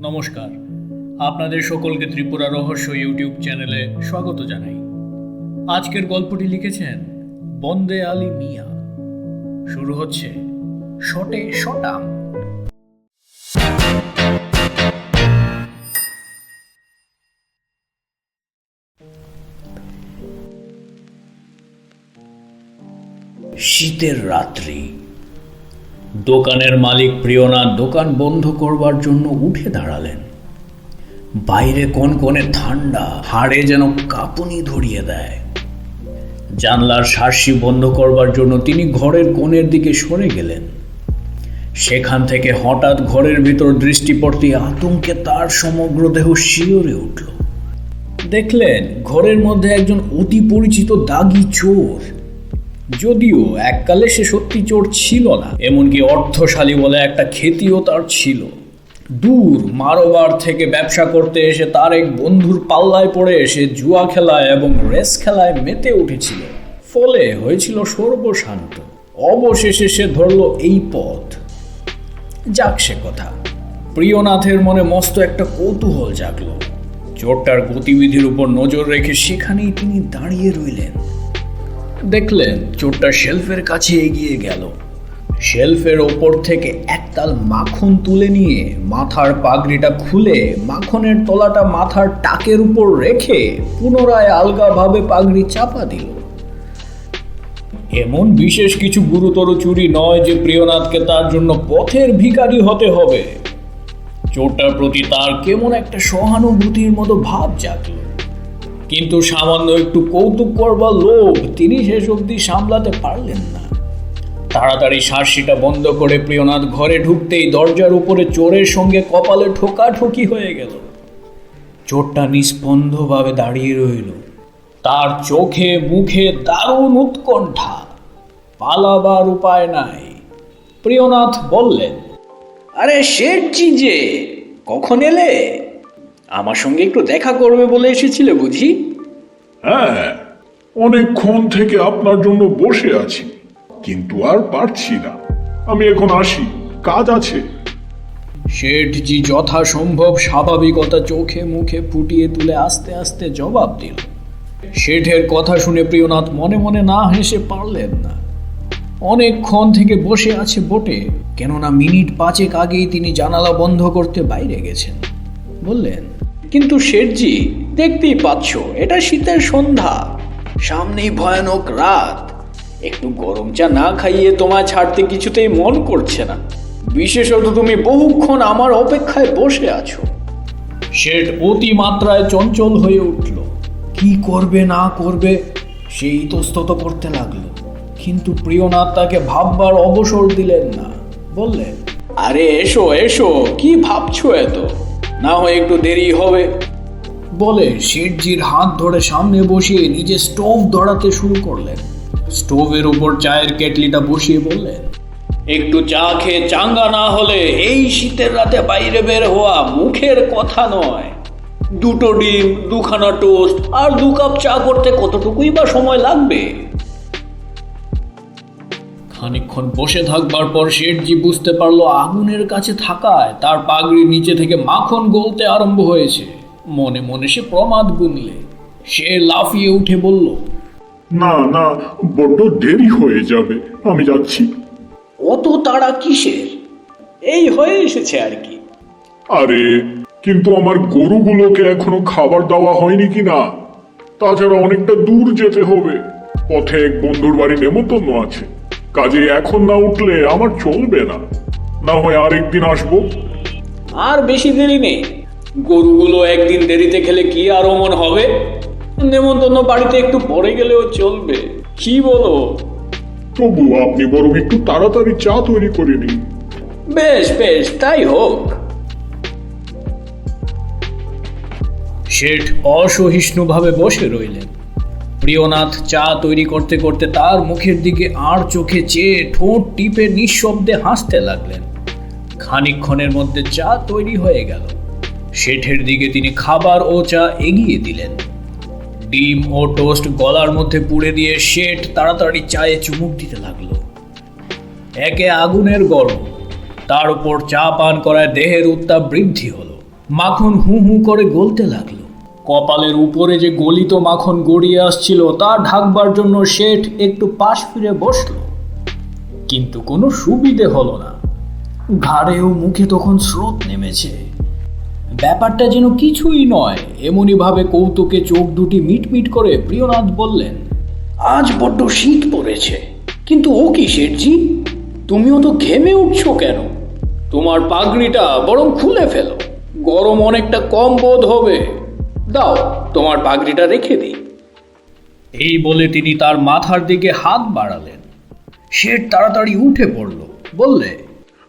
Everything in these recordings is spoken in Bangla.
নমস্কার। আপনাদের সকলকে ত্রিপুরা রহস্য ইউটিউব চ্যানেলে স্বাগত জানাই। আজকের গল্পটি লিখেছেন বন্দে আলী মিয়া। শুরু হচ্ছে শটে শটাম। শীতের রাত্রি। দোকানের মালিক প্রিয়নাথ দোকান বন্ধ করবার জন্য উঠে দাঁড়ালেন। বাইরে কনকনে ঠান্ডা, হাড়ে যেন কাঁপুনি ধরিয়ে দেয়। জানলার শার্সি বন্ধ করবার জন্য তিনি ঘরের কোণের দিকে সরে গেলেন। সেখান থেকে হঠাৎ ঘরের ভিতর দৃষ্টি পড়তে আতঙ্কে তার সমগ্র দেহ শিওরে উঠল। দেখলেন, ঘরের মধ্যে একজন অতি পরিচিত দাগি চোর। যদিও এককালে সে সত্যি চোর ছিল না, এমনকি অর্থশালী বলে একটা খ্যাতিও তার ছিল। দূর মারোবার থেকে ব্যবসা করতে এসে তার এক বন্ধুর পাল্লায় পড়ে এসে জুয়া খেলায় এবং রেস খেলায় মেতে উঠেছিল। ফলে হয়েছিল সর্বশান্ত। অবশেষে সে ধরল এই পথ। যাক সে কথা। প্রিয়নাথের মনে মস্ত একটা কৌতূহল জাগলো। চোরটার গতিবিধির উপর নজর রেখে সেখানেই তিনি দাঁড়িয়ে রইলেন। দেখলেন চোরটা শেলফের কাছে এগিয়ে গেল। শেলফের ওপর থেকে একতাল মাখন তুলে নিয়ে মাথার পাগড়িটা খুলে মাখনের তলাটা মাথার টাকের উপর রেখে পুনরায় আলগাভাবে পাগড়ি চাপা দিল। এমন বিশেষ কিছু গুরুতর চুরি নয় যে প্রিয়নাথকে তার জন্য পথের ভিখারি হতে হবে। চোরটার প্রতি তার কেমন একটা সহানুভূতির মতো ভাব জাগলো। কিন্তু সামান্য একটু কৌতুক করবার লোভ তিনি শেষ অবধি সামলাতে পারলেন না। তাড়াতাড়ি শার্সিটা বন্ধ করে প্রিয়নাথ ঘরে ঢুকতেই দরজার উপরে চোরের সঙ্গে কপালে ঠোকাঠুকি হয়ে গেল। চোরটা নিস্পন্দভাবে দাঁড়িয়ে রইল। তার চোখে মুখে দারুণ উৎকণ্ঠা। পালাবার উপায় নাই। প্রিয়নাথ বললেন, আরে শেঠজি যে, কখন এলে? আমার সঙ্গে একটু দেখা করবে বলে এসেছিলে বুঝি? হ্যাঁ অনেকক্ষণ থেকে আপনার জন্য বসে আছি কিন্তু আর পারছি না। আমি এখন আসি কাজ আছে। শেঠজি যথাসম্ভব স্বাভাবিকতা চোখে মুখে ফুটিয়ে তুলে আস্তে আস্তে জবাব দিল। শেঠের কথা শুনে প্রিয়নাথ মনে মনে না হেসে পারলেন না। অনেকক্ষণ থেকে বসে আছে বটে কেননা মিনিট পাঁচেক আগেই তিনি জানালা বন্ধ করতে বাইরে গেছেন। বললেন কিন্তু শেঠজি, দেখতেই পাচ্ছ, এটা শীতের সন্ধ্যা। সামনেই ভয়ানক রাত। একটু গরম চা না খাইয়ে তোমায় ছাড়তে কিছুতেই মন করছে না। বিশেষত তুমি বহুক্ষণ আমার অপেক্ষায় বসে আছো। শেঠ অতি মাত্রায় চঞ্চল হয়ে উঠল। কি করবে, না করবে, সেই ইতস্তত করতে লাগল। কিন্তু প্রিয়নাথ তাকে ভাববার অবসর দিলেন না। বললেন, আরে এসো এসো, কি ভাবছ এত? না হয় একটু দেরি হবে। বলে শেঠজির হাত ধরে সামনে বসিয়ে নিজে স্টোভ ধরাতে শুরু করলেন। স্টোভের উপর চায়ের কেটলিটা বসিয়ে বললেন একটু চা খেয়ে চাঙ্গা না হলে এই শীতের রাতে বাইরে বের হওয়া মুখের কথা নয়। দুটো ডিম দুখানা টোস্ট আর দু কাপ চা করতে কতটুকুই বা সময় লাগবে? খানিকক্ষণ বসে থাকবার পর শেঠজি বুঝতে পারল আগুনের কাছে থাকায় তার পাগড়ির নিচে থেকে মাখন গলতে আরম্ভ হয়েছে। মনে মনে সে প্রমাদ গুনলে। সে লাফিয়ে উঠে বলল না না বড্ড দেরি হয়ে যাবে আমি যাচ্ছি। অত তাড়া কিসের? এই হয়ে এসেছে আর কি। আরে কিন্তু আমার গরুগুলোকে এখনও খাবার দেওয়া হয়নি কি না তাছাড়া অনেকটা দূর যেতে হবে। পথে এক বন্ধুর বাড়ি নেমন্তন্ন আছে। কাজে এখন না উঠলে আমার চলবে না। না হয় আরেকদিন আসব। আর বেশি দেরি নেই। গরুগুলো একদিন দেরিতে খেলে কি আর অমন হবে? নেমন্তন্ন বাড়িতে একটু পরে গেলেও চলবে। কি বলো? তবু আপনি বরং একটু তাড়াতাড়ি চা তৈরি করে নিন। বেশ বেশ তাই হোক। শেঠ অসহিষ্ণুভাবে বসে রইলেন। প্রিয়নাথ চা তৈরি করতে করতে তার মুখের দিকে আর চোখে চেয়ে ঠোঁট টিপে নিঃশব্দে হাসতে লাগলেন। খানিকক্ষণের মধ্যে চা তৈরি হয়ে গেল। শেঠের দিকে তিনি খাবার ও চা এগিয়ে দিলেন। ডিম ও টোস্ট গলার মধ্যে পুড়ে দিয়ে শেঠ তাড়াতাড়ি চায়ে চুমুক দিতে লাগল। একে আগুনের গরম। তার উপর চা পান করায় দেহের উত্তাপ বৃদ্ধি হলো। মাখন হু হু করে গলতে লাগল। কপালের উপরে যে গলিত মাখন গড়িয়ে আসছিল, তা ঢাকবার জন্য শেঠ একটু পাশ ফিরে বসল। কিন্তু কোনো সুবিধে হলো না। ঘাড়ে ও মুখে তখন স্রোত নেমেছে। ব্যাপারটা যেন কিছুই নয় এমনই ভাবে কৌতুকে চোখ দুটি মিটমিট করে প্রিয়নাথ বললেন, আজ বড্ড শীত পড়েছে, কিন্তু ও কি শেঠজি? তুমিও তো ঘেমে উঠছো কেন? তোমার পাগড়িটা বরং খুলে ফেলো। গরম অনেকটা কম বোধ হবে। দাও তোমার পাগড়িটা রেখে দিই। এই বলে তিনি তার মাথার দিকে হাত বাড়ালেন। শেঠ তাড়াতাড়ি উঠে পড়ল বললে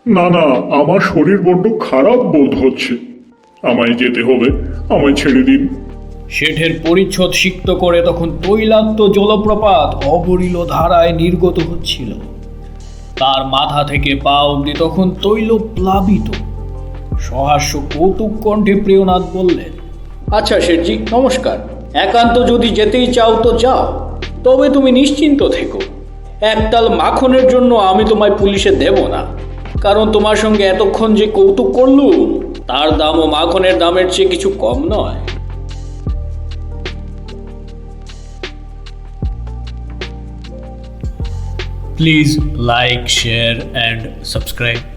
না না আমার শরীর বড্ড খারাপ বোধ হচ্ছে। আমায় যেতে হবে আমায় ছেড়ে দিন। শেঠের পরিচ্ছদ সিক্ত করে তখন তৈলাক্ত জলপ্রপাত অবরিল ধারায় নির্গত হচ্ছিল। তার মাথা থেকে পা অব্দি তখন তৈল প্লাবিত। সহাস্য কৌতুক কণ্ঠে প্রিয়নাথ বললেন আচ্ছা শেঠজি নমস্কার। একান্ত যদি যেতেই চাও তো যাও তবে তুমি নিশ্চিন্ত থেকো। একতাল মাখনের জন্য আমি তোমায় পুলিশে দেব না। কারণ তোমার সঙ্গে এতক্ষণ যে কৌতুক করলুম তার দামও মাখনের দামের চেয়ে কিছু কম নয়। Please like, share, and subscribe.